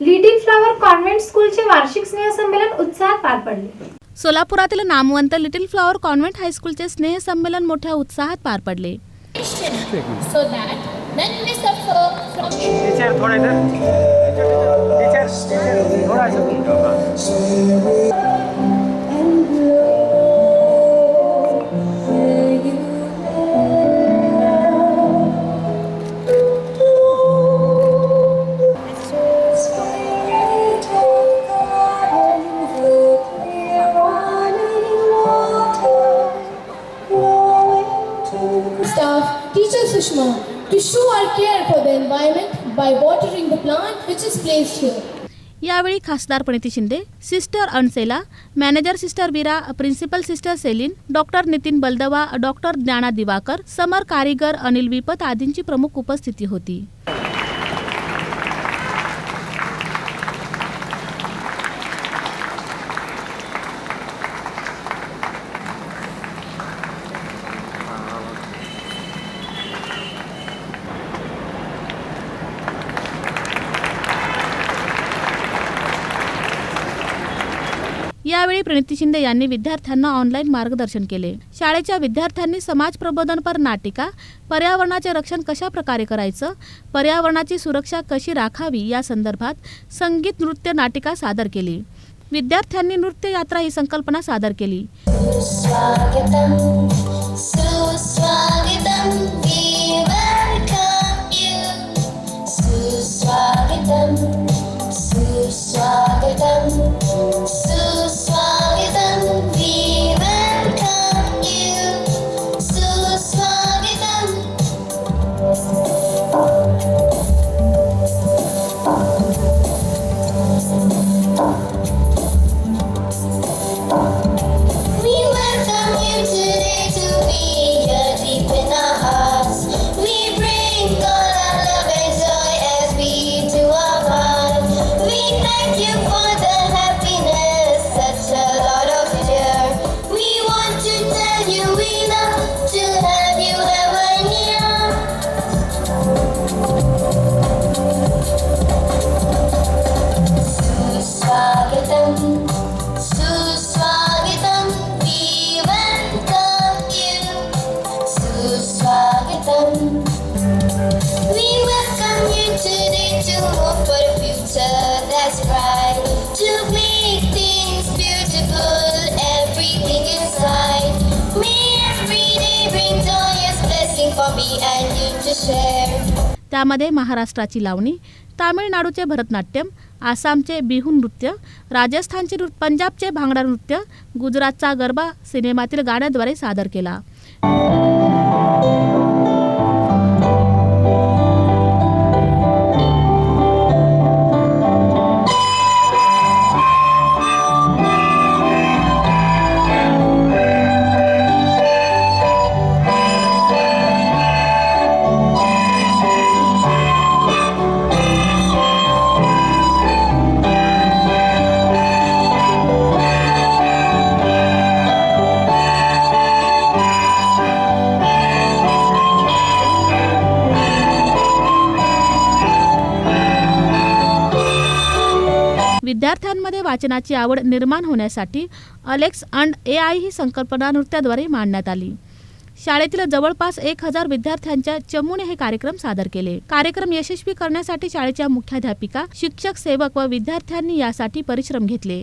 Little flower convent स्कूलचे वार्षिक स्नेहसंमेलन उत्साहात पार पडले. सोलापुरातील नामवंत लिटिल फ्लॉवर कॉन्व्हेंट हायस्कूलचे स्नेहसंमेलन मोठ्या उत्साहात पार पडले. So staff, teacher Sushma, to show our care for the environment by watering the plant which is placed here. यावेळी खासदार Praniti Shinde sister Ansela manager sister Bira principal sister Celine doctor Nitin Baldawa doctor Gyana Diwakar समर कारीगर अनिल विपत आदींची प्रमुख उपस्थिती होती यावेळी प्रणिती शिंदे यांनी विद्यार्थ्यांना ऑनलाईन मार्गदर्शन केले. शाळेच्या विद्यार्थ्यांनी समाज प्रबोधनपर नाटिका पर्यावरणाचे रक्षण कशा प्रकारे करायचं पर्यावरणाची सुरक्षा कशी राखावी या संदर्भात संगीत नृत्य नाटिका सादर केली. विद्यार्थ्यांनी नृत्य यात्रा ही संकल्पना सादर केली. त्यामध्ये महाराष्ट्राची लावणी तामिळनाडूचे भरतनाट्यम आसामचे बिहू नृत्य राजस्थानचे नृ पंजाबचे भांगडा नृत्य गुजरातचा गरबा सिनेमातील गाण्याद्वारे सादर केला. विद्यार्थ्यांमध्ये वाचनाची आवड निर्माण होण्यासाठी अलेक्स अँड ए आय ही संकल्पना नृत्याद्वारे मांडण्यात आली. शाळेतील जवळपास एक हजार विद्यार्थ्यांच्या चमूने हे कार्यक्रम सादर केले. कार्यक्रम यशस्वी करण्यासाठी शाळेच्या मुख्याध्यापिका शिक्षक सेवक व विद्यार्थ्यांनी यासाठी परिश्रम घेतले.